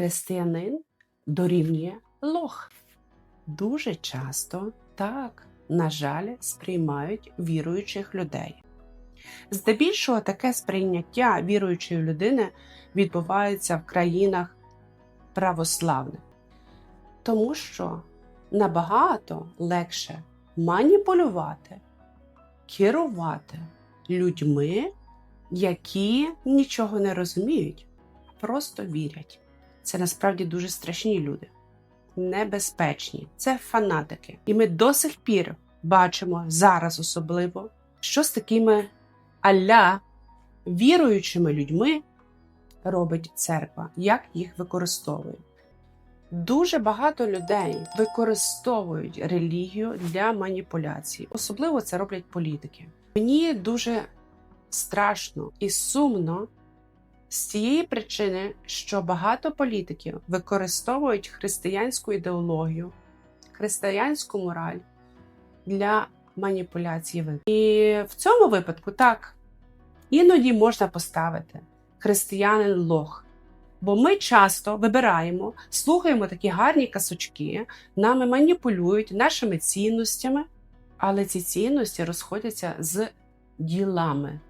християнин дорівнює лох. Дуже часто так, на жаль, сприймають віруючих людей. Здебільшого таке сприйняття віруючої людини відбувається в країнах православних, тому що набагато легше маніпулювати, керувати людьми, які нічого не розуміють, а просто вірять. Це насправді дуже страшні люди, небезпечні. Це фанатики. І ми до сих пір бачимо зараз особливо, що з такими аля віруючими людьми робить церква, як їх використовує. Дуже багато людей використовують релігію для маніпуляцій. Особливо це роблять політики. Мені дуже страшно і сумно з цієї причини, що багато політиків використовують християнську ідеологію, християнську мораль для маніпуляції виборів. І в цьому випадку так іноді можна поставити християнин лох. Бо ми часто вибираємо, слухаємо такі гарні касочки, нами маніпулюють нашими цінностями, але ці цінності розходяться з ділами.